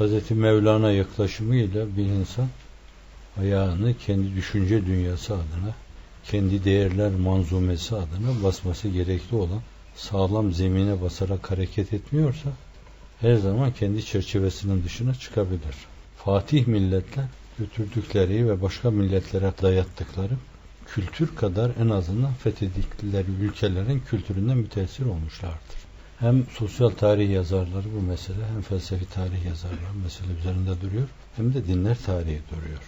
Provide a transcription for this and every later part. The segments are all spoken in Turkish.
Hz. Mevlana yaklaşımıyla bir insan ayağını kendi düşünce dünyası adına, kendi değerler manzumesi adına basması gerekli olan sağlam zemine basarak hareket etmiyorsa her zaman kendi çerçevesinin dışına çıkabilir. Fatih milletler götürdükleri ve başka milletlere dayattıkları kültür kadar en azından fethettikleri ülkelerin kültüründen müteessir olmuşlardır. Hem sosyal tarih yazarları bu mesele hem felsefi tarih yazarları mesele üzerinde duruyor hem de dinler tarihi duruyor.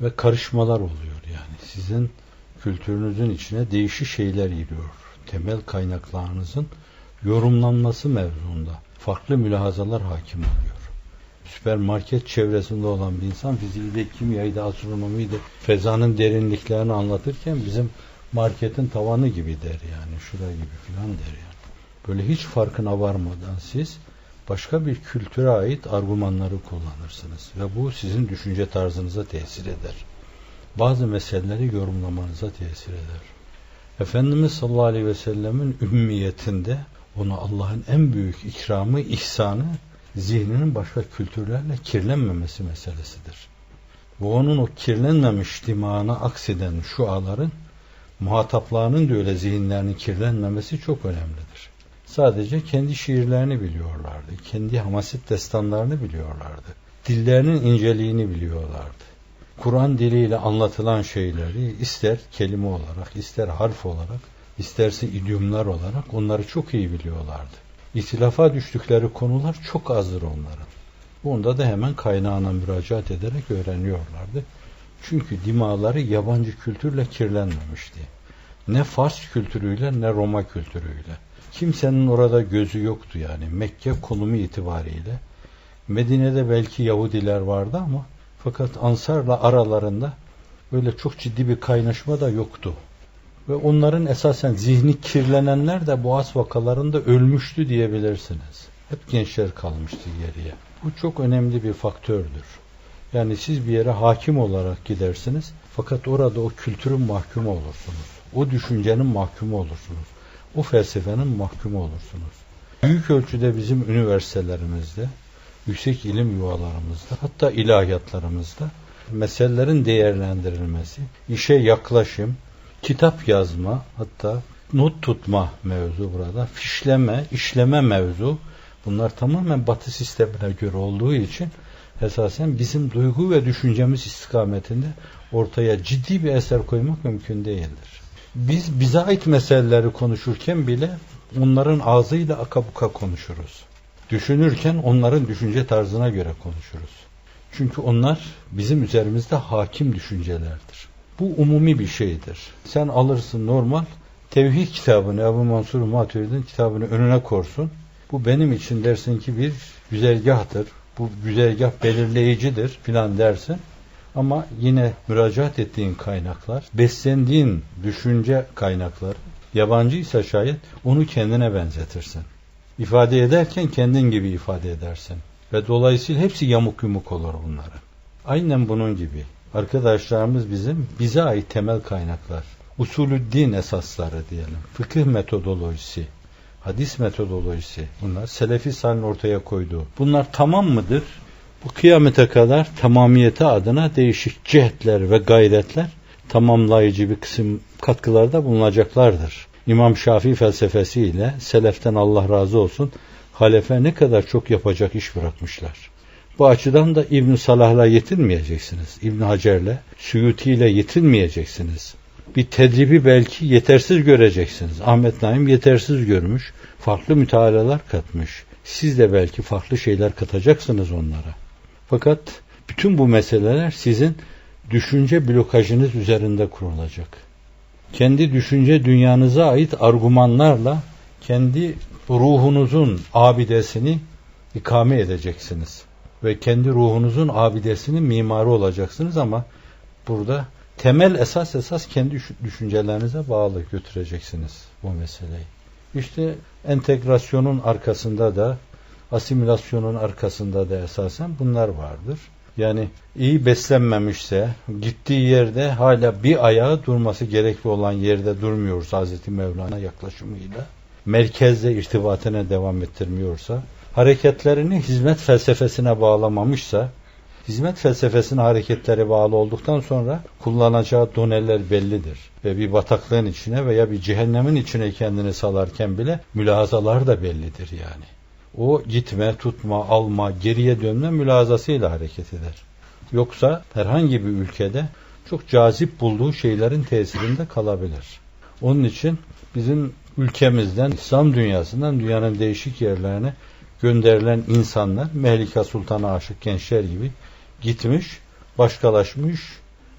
Ve karışmalar oluyor yani. Sizin kültürünüzün içine değişik şeyler giriyor. Temel kaynaklarınızın yorumlanması mevzuunda farklı mülahazalar hakim oluyor. Süpermarket çevresinde olan bir insan fiziği de, kimyayı da, astronomiyi de, fezanın derinliklerini anlatırken bizim marketin tavanı gibi der yani. Şura gibi filan der yani. Böyle hiç farkına varmadan siz başka bir kültüre ait argümanları kullanırsınız. Ve bu sizin düşünce tarzınıza tesir eder. Bazı meseleleri yorumlamanıza tesir eder. Efendimiz sallallahu aleyhi ve sellemin ümmiyetinde ona Allah'ın en büyük ikramı, ihsanı zihninin başka kültürlerle kirlenmemesi meselesidir. Bu onun o kirlenmemiş dimağına akseden şuaların muhataplarının da öyle zihinlerinin kirlenmemesi çok önemlidir. Sadece kendi şiirlerini biliyorlardı. Kendi hamaset destanlarını biliyorlardı. Dillerinin inceliğini biliyorlardı. Kur'an diliyle anlatılan şeyleri ister kelime olarak, ister harf olarak, isterse idiomlar olarak onları çok iyi biliyorlardı. İtilafa düştükleri konular çok azdır onların. Bunda da hemen kaynağına müracaat ederek öğreniyorlardı. Çünkü dimaları yabancı kültürle kirlenmemişti. Ne Fars kültürüyle ne Roma kültürüyle. Kimsenin orada gözü yoktu yani Mekke konumu itibariyle. Medine'de belki Yahudiler vardı ama fakat Ansar'la aralarında öyle çok ciddi bir kaynaşma da yoktu. Ve onların esasen zihni kirlenenler de Boğaz vakalarında ölmüştü diyebilirsiniz. Hep gençler kalmıştı geriye. Bu çok önemli bir faktördür. Yani siz bir yere hakim olarak gidersiniz fakat orada o kültürün mahkumu olursunuz. O düşüncenin mahkumu olursunuz. O felsefenin mahkumu olursunuz. Büyük ölçüde bizim üniversitelerimizde, yüksek ilim yuvalarımızda, hatta ilahiyatlarımızda meselelerin değerlendirilmesi, işe yaklaşım, kitap yazma, hatta not tutma mevzu burada, fişleme, işleme mevzu, bunlar tamamen batı sistemine göre olduğu için esasen bizim duygu ve düşüncemiz istikametinde ortaya ciddi bir eser koymak mümkün değildir. Biz bize ait meseleleri konuşurken bile onların ağzıyla akabuka konuşuruz. Düşünürken onların düşünce tarzına göre konuşuruz. Çünkü onlar bizim üzerimizde hakim düşüncelerdir. Bu umumi bir şeydir. Sen alırsın normal tevhid kitabını Ebu Mansur Maturid'in kitabını önüne korsun. Bu benim için dersin ki bir güzergahtır. Bu güzergah belirleyicidir filan dersin. Ama yine müracaat ettiğin kaynaklar, beslendiğin düşünce kaynakları, yabancıysa şayet onu kendine benzetirsin. İfade ederken kendin gibi ifade edersin. Ve dolayısıyla hepsi yamuk yumuk olur bunların. Aynen bunun gibi. Arkadaşlarımız bizim bize ait temel kaynaklar. Usulü din esasları diyelim. Fıkıh metodolojisi, hadis metodolojisi. Bunlar Selefi Salih'in ortaya koyduğu. Bunlar tamam mıdır? Bu kıyamete kadar tamamiyeti adına değişik cihetler ve gayretler tamamlayıcı bir kısım katkılarda bulunacaklardır. İmam Şafii felsefesiyle seleften Allah razı olsun halefe ne kadar çok yapacak iş bırakmışlar. Bu açıdan da İbn Salah'la yetinmeyeceksiniz. İbn Hacer'le, Suyuti ile yetinmeyeceksiniz. Bir tedribi belki yetersiz göreceksiniz. Ahmet Naim yetersiz görmüş. Farklı mütealalar katmış. Siz de belki farklı şeyler katacaksınız onlara. Fakat bütün bu meseleler sizin düşünce blokajınız üzerinde kurulacak. Kendi düşünce dünyanıza ait argümanlarla kendi ruhunuzun abidesini ikame edeceksiniz. Ve kendi ruhunuzun abidesinin mimarı olacaksınız ama burada temel esas esas kendi düşüncelerinize bağlı götüreceksiniz bu meseleyi. İşte entegrasyonun arkasında da asimilasyonun arkasında da esasen bunlar vardır. Yani iyi beslenmemişse gittiği yerde hala bir ayağı durması gerekli olan yerde durmuyoruz Hazreti Mevlana yaklaşımıyla. Merkezde irtibatına devam ettirmiyorsa hareketlerini hizmet felsefesine bağlamamışsa, hizmet felsefesine hareketleri bağlı olduktan sonra kullanacağı doneler bellidir. Ve bir bataklığın içine veya bir cehennemin içine kendini salarken bile mülahazalar da bellidir yani. O gitme, tutma, alma, geriye dönme mülazasıyla hareket eder. Yoksa herhangi bir ülkede çok cazip bulduğu şeylerin tesirinde kalabilir. Onun için bizim ülkemizden, İslam dünyasından dünyanın değişik yerlerine gönderilen insanlar Melika Sultan'a aşık gençler gibi gitmiş, başkalaşmış,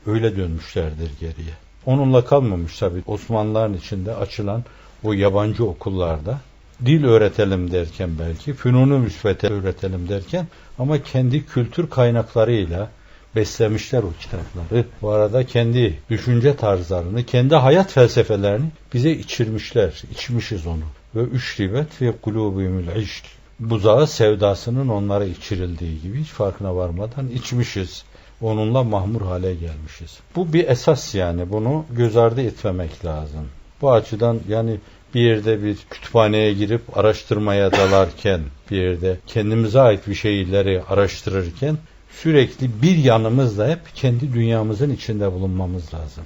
öyle dönmüşlerdir geriye. Onunla kalmamış tabi Osmanlıların içinde açılan o yabancı okullarda dil öğretelim derken belki, fünunu müsbete öğretelim derken ama kendi kültür kaynaklarıyla beslemişler o kitapları. Bu arada kendi düşünce tarzlarını, kendi hayat felsefelerini bize içirmişler. İçmişiz onu. Ve üç ribet ve kulubümül işk. Buzağı sevdasının onlara içirildiği gibi hiç farkına varmadan içmişiz. Onunla mahmur hale gelmişiz. Bu bir esas yani. Bunu göz ardı etmemek lazım. Bu açıdan yani bir yerde bir kütüphaneye girip araştırmaya dalarken, bir yerde kendimize ait bir şeyleri araştırırken sürekli bir yanımızda hep kendi dünyamızın içinde bulunmamız lazım.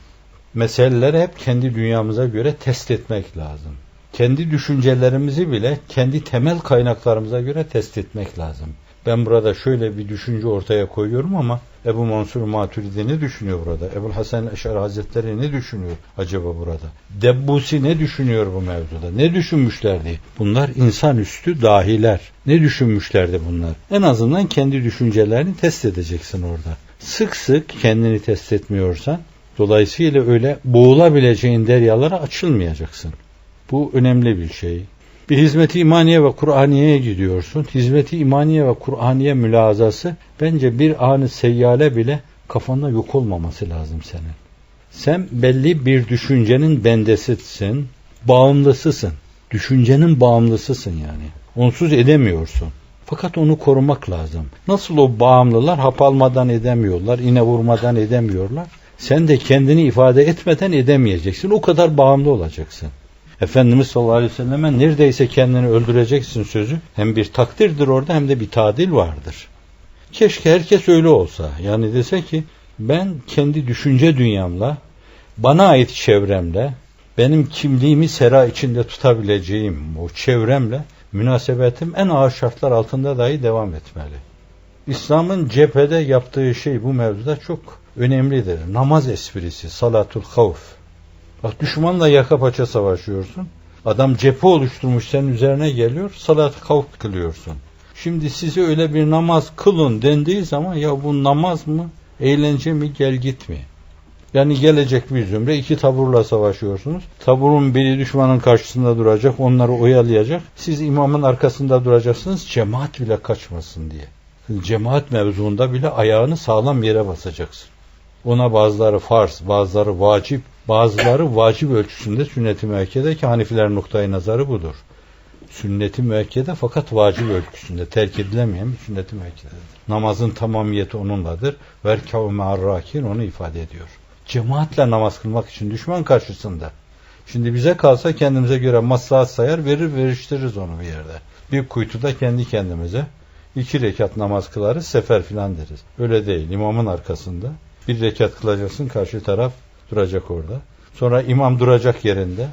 Meseleleri hep kendi dünyamıza göre test etmek lazım. Kendi düşüncelerimizi bile kendi temel kaynaklarımıza göre test etmek lazım. Ben burada şöyle bir düşünce ortaya koyuyorum ama Ebu Mansur Maturidi ne düşünüyor burada? Ebu Hasan Eşar Hazretleri ne düşünüyor acaba burada? Debbusi ne düşünüyor bu mevzuda? Ne düşünmüşlerdi? Bunlar insanüstü dahiler. Ne düşünmüşlerdi bunlar? En azından kendi düşüncelerini test edeceksin orada. Sık sık kendini test etmiyorsan dolayısıyla öyle boğulabileceğin deryalara açılmayacaksın. Bu önemli bir şey. Bir hizmeti imaniye ve Kur'aniye'ye gidiyorsun. Hizmeti imaniye ve Kur'aniye mülazası bence bir anı seyyale bile kafanda yok olmaması lazım senin. Sen belli bir düşüncenin bendesisin, bağımlısısın. Düşüncenin bağımlısısın yani. Onsuz edemiyorsun. Fakat onu korumak lazım. Nasıl o bağımlılar hap almadan edemiyorlar, iğne vurmadan edemiyorlar. Sen de kendini ifade etmeden edemeyeceksin. O kadar bağımlı olacaksın. Efendimiz sallallahu aleyhi ve selleme neredeyse kendini öldüreceksin sözü hem bir takdirdir orada hem de bir tadil vardır. Keşke herkes öyle olsa. Yani dese ki ben kendi düşünce dünyamla, bana ait çevremle, benim kimliğimi sera içinde tutabileceğim o çevremle münasebetim en ağır şartlar altında dahi devam etmeli. İslam'ın cephede yaptığı şey bu mevzuda çok önemlidir. Namaz esprisi, salatul havf. Bak düşmanla yaka paça savaşıyorsun. Adam cephe oluşturmuş senin üzerine geliyor. Salat kavk kılıyorsun. Şimdi size öyle bir namaz kılın dendiği zaman ya bu namaz mı? Eğlence mi? Gel git mi? Yani gelecek bir zümre iki taburla savaşıyorsunuz. Taburun biri düşmanın karşısında duracak, onları oyalayacak. Siz imamın arkasında duracaksınız, cemaat bile kaçmasın diye. Cemaat mevzuunda bile ayağını sağlam yere basacaksın. Ona bazıları farz, bazıları vacip, bazıları vacip ölçüsünde sünnet-i müekkede ki Hanifilerin noktayı nazarı budur. Sünnet-i müekkede fakat vacip ölçüsünde terk edilemeyen bir sünnet-i müekkededir. Namazın tamamiyeti onunladır. Verkâv me'arrâkin onu ifade ediyor. Cemaatle namaz kılmak için düşman karşısında. Şimdi bize kalsa kendimize göre maslahat sayar, verir veriştiririz onu bir yerde. Bir kuytuda kendi kendimize iki rekat namaz kılarız, sefer filan deriz. Öyle değil. İmamın arkasında bir rekat kılacaksın, karşı taraf duracak orada. Sonra imam duracak yerinde.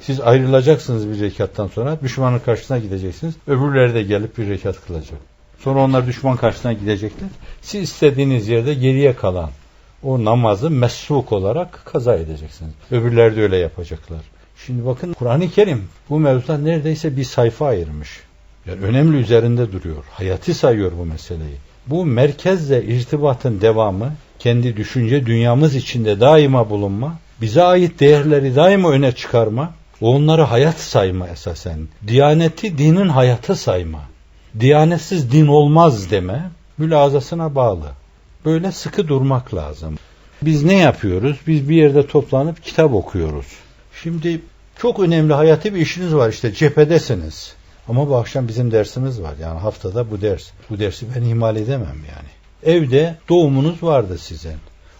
Siz ayrılacaksınız bir rekattan sonra. Düşmanın karşısına gideceksiniz. Öbürleri de gelip bir rekat kılacak. Sonra onlar düşman karşısına gidecekler. Siz istediğiniz yerde geriye kalan o namazı mesbuk olarak kaza edeceksiniz. Öbürleri de öyle yapacaklar. Şimdi bakın Kur'an-ı Kerim bu mevzuda neredeyse bir sayfa ayırmış. Yani önemli üzerinde duruyor. Hayati sayıyor bu meseleyi. Bu merkezle irtibatın devamı kendi düşünce dünyamız içinde daima bulunma, bize ait değerleri daima öne çıkarma, onları hayat sayma esasen. Diyaneti dinin hayatı sayma. Diyanetsiz din olmaz deme mülazasına bağlı. Böyle sıkı durmak lazım. Biz ne yapıyoruz? Biz bir yerde toplanıp kitap okuyoruz. Şimdi çok önemli hayati bir işiniz var işte cephedesiniz. Ama bu akşam bizim dersimiz var. Yani haftada bu ders. Bu dersi ben ihmal edemem yani. Evde doğumunuz vardı sizin.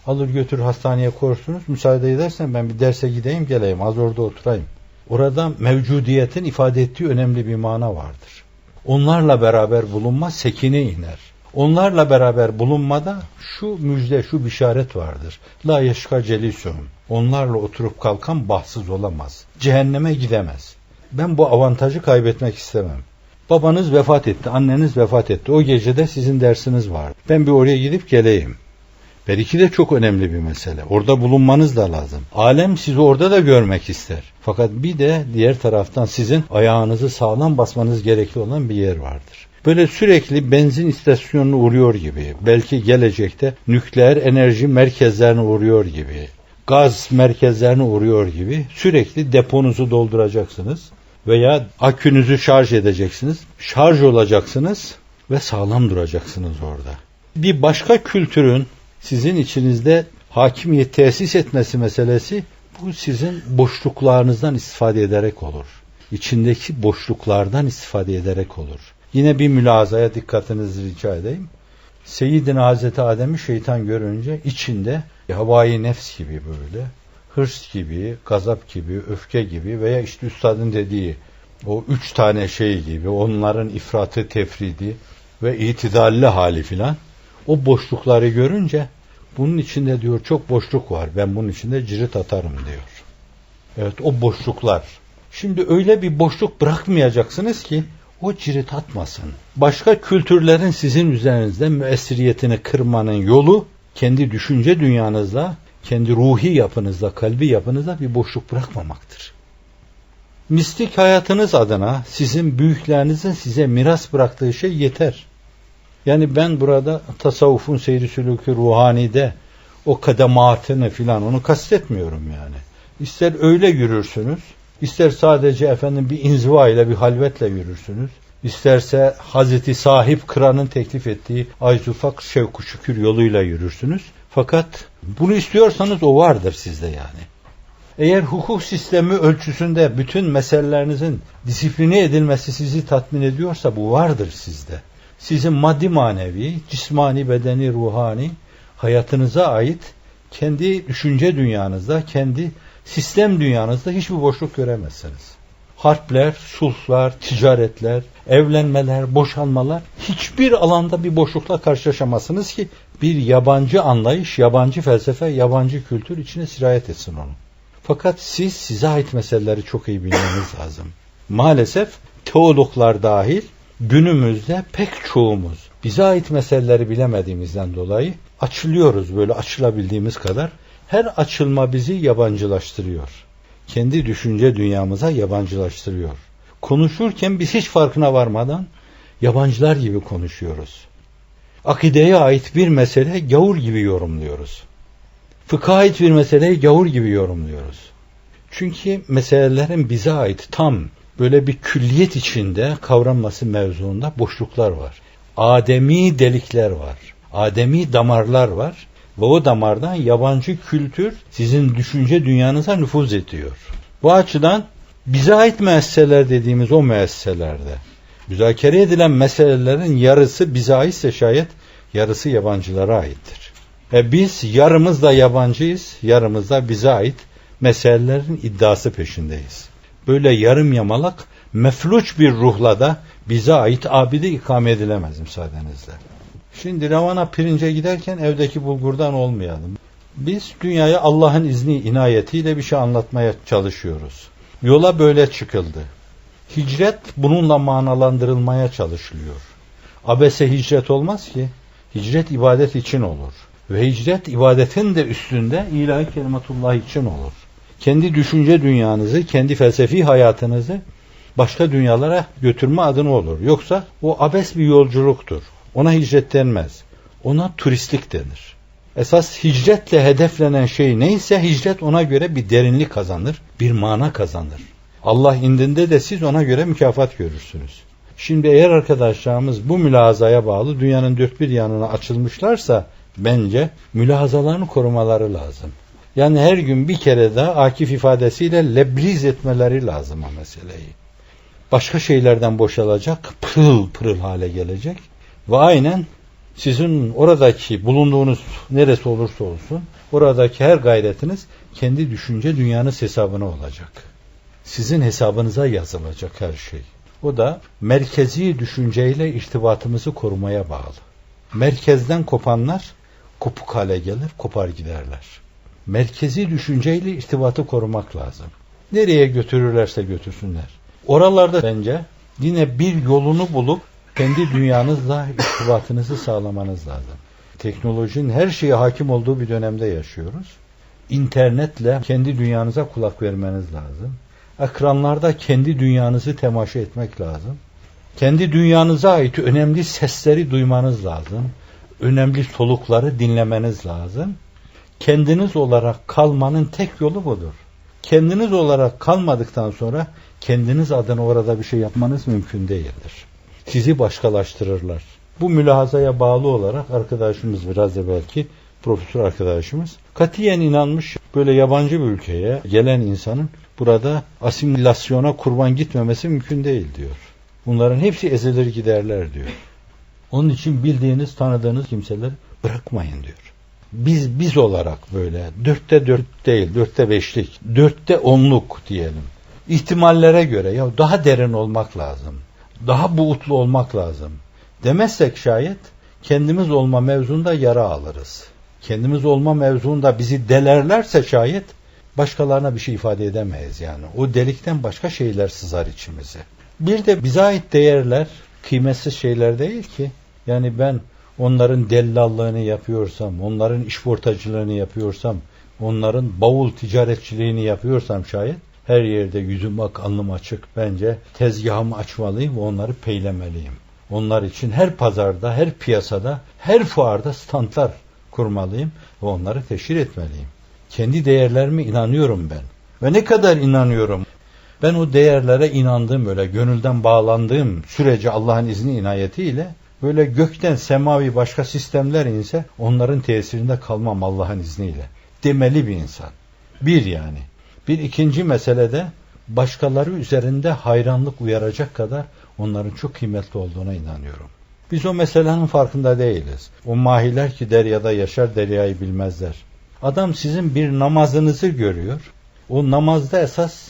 Alır götür hastaneye korsunuz. Müsaade edersen ben bir derse gideyim geleyim. Az orada oturayım. Orada mevcudiyetin ifade ettiği önemli bir mana vardır. Onlarla beraber bulunma sekine iner. Onlarla beraber bulunmada şu müjde, şu bişaret vardır. La yeşka celisuhum. Onlarla oturup kalkan bahtsız olamaz. Cehenneme gidemez. Ben bu avantajı kaybetmek istemem. Babanız vefat etti, anneniz vefat etti. O gecede sizin dersiniz var. Ben bir oraya gidip geleyim. Belki de çok önemli bir mesele. Orada bulunmanız da lazım. Alem sizi orada da görmek ister. Fakat bir de diğer taraftan sizin ayağınızı sağlam basmanız gerekli olan bir yer vardır. Böyle sürekli benzin istasyonuna uğruyor gibi, belki gelecekte nükleer enerji merkezlerine uğruyor gibi, gaz merkezlerine uğruyor gibi sürekli deponuzu dolduracaksınız veya akünüzü şarj edeceksiniz. Şarj olacaksınız ve sağlam duracaksınız orada. Bir başka kültürün sizin içinizde hakimiyet tesis etmesi meselesi bu sizin boşluklarınızdan istifade ederek olur. İçindeki boşluklardan istifade ederek olur. Yine bir mülazaya dikkatinizi rica edeyim. Seyyidina Hazreti Adem'i şeytan görünce içinde havai nefs gibi böyle, hırs gibi, gazap gibi, öfke gibi veya işte üstadın dediği o üç tane şey gibi onların ifratı tefridi ve itidalli hali filan o boşlukları görünce bunun içinde diyor çok boşluk var. Ben bunun içinde cirit atarım diyor. Evet o boşluklar. Şimdi öyle bir boşluk bırakmayacaksınız ki o cirit atmasın. Başka kültürlerin sizin üzerinizde müessiriyetini kırmanın yolu kendi düşünce dünyanızda, kendi ruhi yapınızda, kalbi yapınızda bir boşluk bırakmamaktır. Mistik hayatınız adına sizin büyüklerinizin size miras bıraktığı şey yeter. Yani ben burada tasavvufun seyri sülükü ruhanide o kadematını filan onu kastetmiyorum yani. İster öyle yürürsünüz, ister sadece efendim bir inziva ile bir halvetle yürürsünüz. İsterse Hazreti Sahip Kıran'ın teklif ettiği Ayzufak Şevku Şükür yoluyla yürürsünüz. Fakat bunu istiyorsanız o vardır sizde yani. Eğer hukuk sistemi ölçüsünde bütün meselelerinizin disipline edilmesi sizi tatmin ediyorsa bu vardır sizde sizin maddi manevi, cismani, bedeni, ruhani hayatınıza ait kendi düşünce dünyanızda, kendi sistem dünyanızda hiçbir boşluk göremezsiniz. Harpler, sulhlar, ticaretler, evlenmeler, boşanmalar hiçbir alanda bir boşlukla karşılaşamazsınız ki bir yabancı anlayış, yabancı felsefe, yabancı kültür içine sirayet etsin onu. Fakat siz size ait meseleleri çok iyi bilmeniz lazım. Maalesef teologlar dahil günümüzde pek çoğumuz bize ait meseleleri bilemediğimizden dolayı açılıyoruz böyle açılabildiğimiz kadar. Her açılma bizi yabancılaştırıyor. Kendi düşünce dünyamıza yabancılaştırıyor. Konuşurken biz hiç farkına varmadan yabancılar gibi konuşuyoruz. Akideye ait bir mesele gavur gibi yorumluyoruz. Fıkha ait bir meseleyi gavur gibi yorumluyoruz. Çünkü meselelerin bize ait tam böyle bir külliyet içinde kavranması mevzuunda boşluklar var. Ademi delikler var. Ademi damarlar var. Ve o damardan yabancı kültür sizin düşünce dünyanıza nüfuz ediyor. Bu açıdan bize ait müesseseler dediğimiz o müesseselerde müzakere edilen meselelerin yarısı bize aitse şayet yarısı yabancılara aittir. E biz yarımız da yabancıyız, yarımız da bize ait meselelerin iddiası peşindeyiz böyle yarım yamalak mefluç bir ruhla da bize ait abide ikame edilemez müsaadenizle. Şimdi Ravana pirince giderken evdeki bulgurdan olmayalım. Biz dünyaya Allah'ın izni inayetiyle bir şey anlatmaya çalışıyoruz. Yola böyle çıkıldı. Hicret bununla manalandırılmaya çalışılıyor. Abese hicret olmaz ki. Hicret ibadet için olur. Ve hicret ibadetin de üstünde ilahi kelimetullah için olur kendi düşünce dünyanızı, kendi felsefi hayatınızı başka dünyalara götürme adına olur. Yoksa o abes bir yolculuktur. Ona hicret denmez. Ona turistlik denir. Esas hicretle hedeflenen şey neyse hicret ona göre bir derinlik kazanır, bir mana kazanır. Allah indinde de siz ona göre mükafat görürsünüz. Şimdi eğer arkadaşlarımız bu mülazaya bağlı dünyanın dört bir yanına açılmışlarsa bence mülazalarını korumaları lazım. Yani her gün bir kere daha Akif ifadesiyle lebriz etmeleri lazım o meseleyi. Başka şeylerden boşalacak, pırıl pırıl hale gelecek ve aynen sizin oradaki bulunduğunuz neresi olursa olsun oradaki her gayretiniz kendi düşünce dünyanız hesabına olacak. Sizin hesabınıza yazılacak her şey. O da merkezi düşünceyle irtibatımızı korumaya bağlı. Merkezden kopanlar kopuk hale gelir, kopar giderler. Merkezi düşünceyle irtibatı korumak lazım. Nereye götürürlerse götürsünler. Oralarda bence yine bir yolunu bulup kendi dünyanızla irtibatınızı sağlamanız lazım. Teknolojinin her şeye hakim olduğu bir dönemde yaşıyoruz. İnternetle kendi dünyanıza kulak vermeniz lazım. Ekranlarda kendi dünyanızı temaşa etmek lazım. Kendi dünyanıza ait önemli sesleri duymanız lazım. Önemli solukları dinlemeniz lazım. Kendiniz olarak kalmanın tek yolu budur. Kendiniz olarak kalmadıktan sonra kendiniz adına orada bir şey yapmanız mümkün değildir. Sizi başkalaştırırlar. Bu mülahazaya bağlı olarak arkadaşımız biraz da belki profesör arkadaşımız katiyen inanmış böyle yabancı bir ülkeye gelen insanın burada asimilasyona kurban gitmemesi mümkün değil diyor. Bunların hepsi ezilir giderler diyor. Onun için bildiğiniz, tanıdığınız kimseleri bırakmayın diyor. Biz biz olarak böyle dörtte dört değil, dörtte beşlik, dörtte onluk diyelim. İhtimallere göre ya daha derin olmak lazım. Daha buğutlu olmak lazım. Demezsek şayet kendimiz olma mevzunda yara alırız. Kendimiz olma mevzunda bizi delerlerse şayet başkalarına bir şey ifade edemeyiz yani. O delikten başka şeyler sızar içimize. Bir de bize ait değerler kıymetsiz şeyler değil ki. Yani ben onların dellallığını yapıyorsam, onların işportacılığını yapıyorsam, onların bavul ticaretçiliğini yapıyorsam şayet her yerde yüzüm ak, alnım açık. Bence tezgahımı açmalıyım ve onları peylemeliyim. Onlar için her pazarda, her piyasada, her fuarda standlar kurmalıyım ve onları teşhir etmeliyim. Kendi değerlerime inanıyorum ben. Ve ne kadar inanıyorum. Ben o değerlere inandığım öyle gönülden bağlandığım sürece Allah'ın izni inayetiyle böyle gökten semavi başka sistemler inse onların tesirinde kalmam Allah'ın izniyle. Demeli bir insan. Bir yani. Bir ikinci meselede başkaları üzerinde hayranlık uyaracak kadar onların çok kıymetli olduğuna inanıyorum. Biz o meselenin farkında değiliz. O mahiler ki deryada yaşar deryayı bilmezler. Adam sizin bir namazınızı görüyor. O namazda esas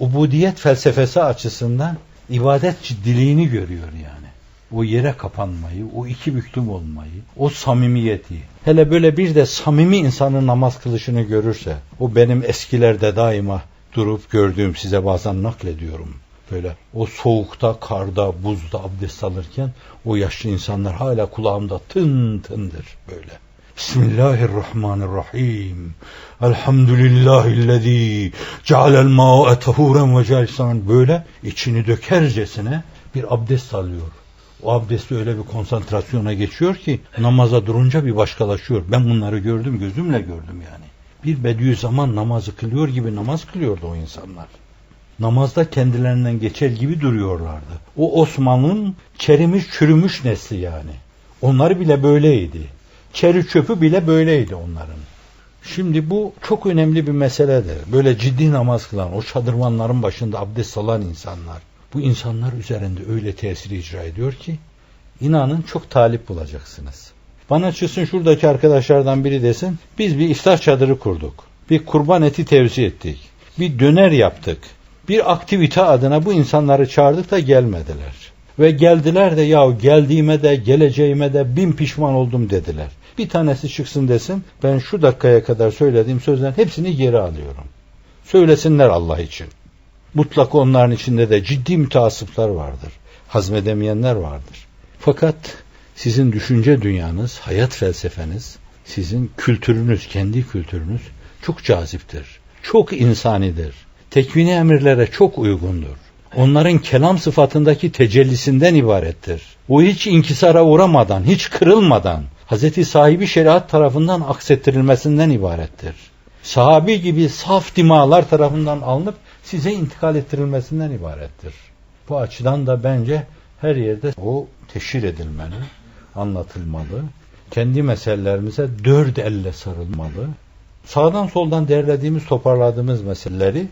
ubudiyet felsefesi açısından ibadet ciddiliğini görüyor yani. O yere kapanmayı, o iki büklüm olmayı, o samimiyeti. Hele böyle bir de samimi insanın namaz kılışını görürse, o benim eskilerde daima durup gördüğüm size bazen naklediyorum. Böyle o soğukta, karda, buzda abdest alırken o yaşlı insanlar hala kulağımda tın tındır böyle. Bismillahirrahmanirrahim. Elhamdülillahillezî cealel mâ'e tehûren ve celsan. Böyle içini dökercesine bir abdest alıyor. O abdesti öyle bir konsantrasyona geçiyor ki namaza durunca bir başkalaşıyor. Ben bunları gördüm, gözümle gördüm yani. Bir Bediüzzaman namazı kılıyor gibi namaz kılıyordu o insanlar. Namazda kendilerinden geçer gibi duruyorlardı. O Osman'ın çerimiş çürümüş nesli yani. Onlar bile böyleydi. Çeri çöpü bile böyleydi onların. Şimdi bu çok önemli bir meseledir. Böyle ciddi namaz kılan, o çadırvanların başında abdest alan insanlar. Bu insanlar üzerinde öyle tesir icra ediyor ki inanın çok talip bulacaksınız. Bana çıksın şuradaki arkadaşlardan biri desin biz bir iftar çadırı kurduk. Bir kurban eti tevzi ettik. Bir döner yaptık. Bir aktivite adına bu insanları çağırdık da gelmediler. Ve geldiler de ya geldiğime de geleceğime de bin pişman oldum dediler. Bir tanesi çıksın desin ben şu dakikaya kadar söylediğim sözlerin hepsini geri alıyorum. Söylesinler Allah için. Mutlaka onların içinde de ciddi müteasıplar vardır. Hazmedemeyenler vardır. Fakat sizin düşünce dünyanız, hayat felsefeniz, sizin kültürünüz, kendi kültürünüz çok caziptir. Çok insanidir. Tekvini emirlere çok uygundur. Onların kelam sıfatındaki tecellisinden ibarettir. O hiç inkisara uğramadan, hiç kırılmadan, Hazreti sahibi şeriat tarafından aksettirilmesinden ibarettir. Sahabi gibi saf dimalar tarafından alınıp size intikal ettirilmesinden ibarettir. Bu açıdan da bence her yerde o teşhir edilmeli, anlatılmalı. Kendi meselelerimize dört elle sarılmalı. Sağdan soldan derlediğimiz, toparladığımız meseleleri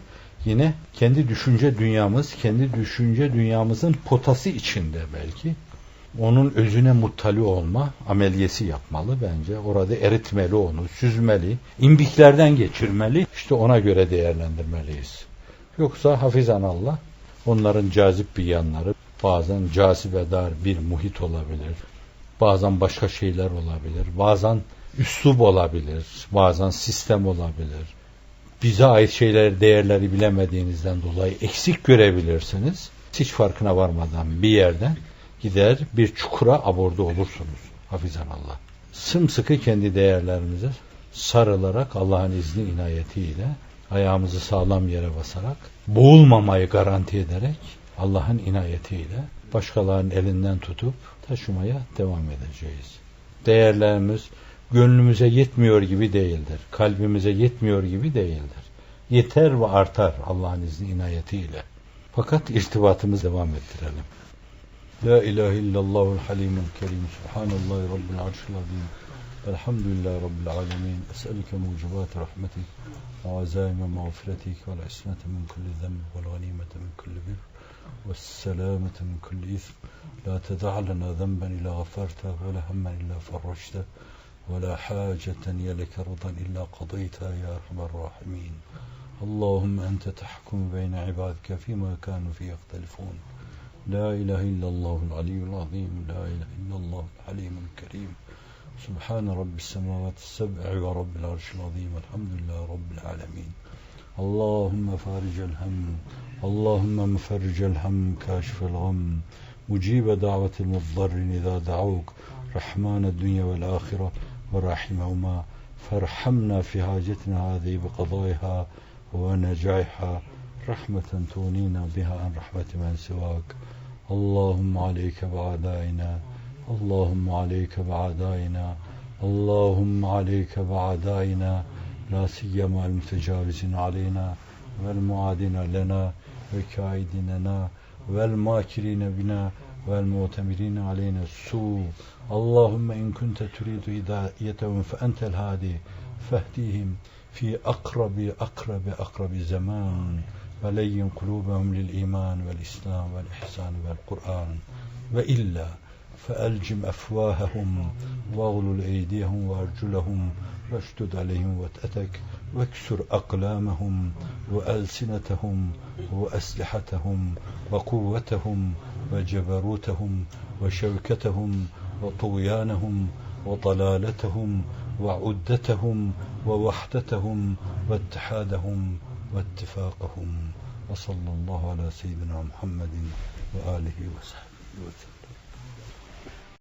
yine kendi düşünce dünyamız, kendi düşünce dünyamızın potası içinde belki onun özüne muttali olma ameliyesi yapmalı bence. Orada eritmeli onu, süzmeli, imbiklerden geçirmeli. İşte ona göre değerlendirmeliyiz. Yoksa hafizan Allah Onların cazip bir yanları bazen cazibedar bir muhit olabilir. Bazen başka şeyler olabilir. Bazen üslup olabilir. Bazen sistem olabilir. Bize ait şeyleri, değerleri bilemediğinizden dolayı eksik görebilirsiniz. Hiç farkına varmadan bir yerden gider bir çukura aborda olursunuz. Hafizan Allah. Sımsıkı kendi değerlerimize sarılarak Allah'ın izni inayetiyle ayağımızı sağlam yere basarak boğulmamayı garanti ederek Allah'ın inayetiyle başkalarının elinden tutup taşımaya devam edeceğiz. Değerlerimiz gönlümüze yetmiyor gibi değildir. Kalbimize yetmiyor gibi değildir. Yeter ve artar Allah'ın izni inayetiyle. Fakat irtibatımızı devam ettirelim. لا إله إلا الله الحليم الكريم. سبحان الله رب العرش العظيم. الحمد لله رب العالمين. أسألك موجبات رحمتك وعزائم مغفرتك والعصمة من كل ذنب والغنيمة من كل بر والسلامة من كل إثم. لا تدع لنا ذنبا إلا غفرته ولا هما إلا فرجته ولا حاجة يا لك رضا إلا قضيتها يا أرحم الراحمين. اللهم أنت تحكم بين عبادك فيما كانوا فيه يختلفون. لا إله إلا الله العلي العظيم لا إله إلا الله الحليم الكريم. سبحان رب السماوات السبع ورب العرش العظيم الحمد لله رب العالمين. اللهم فارج الهم اللهم مفرج الهم كاشف الغم. مجيب دعوة المضطر إذا دعوك. رحمن الدنيا والآخرة وراحمهما فارحمنا في حاجتنا هذه بقضائها ونجعها رحمة تغنينا بها عن رحمة من سواك. اللهم عليك بعدائنا اللهم عليك بعدائنا اللهم عليك بعدائنا. لا سيما المتجاوزين علينا والمعادين لنا والكائدين لنا والماكرين بنا والمؤتمرين علينا السوء. اللهم إن كنت تريد هدايتهم فأنت الهادي فاهديهم في أقرب أقرب أقرب زمان. ولين قلوبهم للإيمان والإسلام والإحسان والقرآن. وإلا فألجم أفواههم واغلل أيديهم وأرجلهم واشدد عليهم وتأتك واكسر أقلامهم وألسنتهم وأسلحتهم وقوتهم وجبروتهم وشوكتهم وطغيانهم وضلالتهم وعدتهم ووحدتهم واتحادهم واتفاقهم وصلى الله على سيدنا محمد وآله وصحبه وسلم.